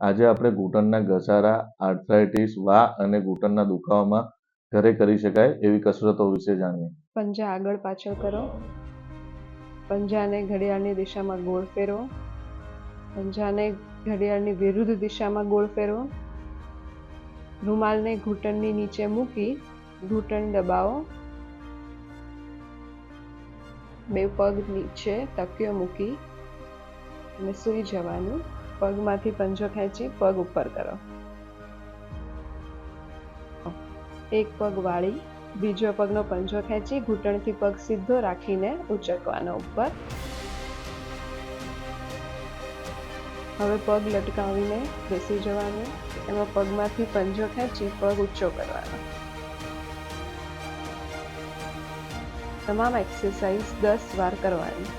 આજે આપણે ઘૂંટણના ઘસારા આર્થરાઇટિસ વા અને ઘૂંટણના દુખાવામાં ઘરે કરી શકાય એવી કસરતો વિશે જાણીએ. પંજા આગળ પાછળ કરો. પંજાને ઘડિયાળની દિશામાં ગોળ ફેરવો. પંજાને ઘડિયાળની વિરુદ્ધ દિશામાં ગોળ ફેરવો. રૂમાલને ઘૂંટણની નીચે મૂકી ઘૂંટણ દબાવો. બે પગ નીચે તકિયો મૂકી અને સૂઈ જવાનું. પગમાંથી પંજો ખેંચી પગ ઉપર કરો. એક પગ વાળી, બીજો પગનો પંજો ખેંચી ઘૂંટણથી પગ સીધો રાખીને ઉચકવાનો ઉપર. હવે પગ લટકાવીને બેસી જવાનું. એમાં પગમાંથી પંજો ખેંચી પગ ઊંચો કરવાનો. તમામ એક્સરસાઇઝ દસ વાર કરવાની.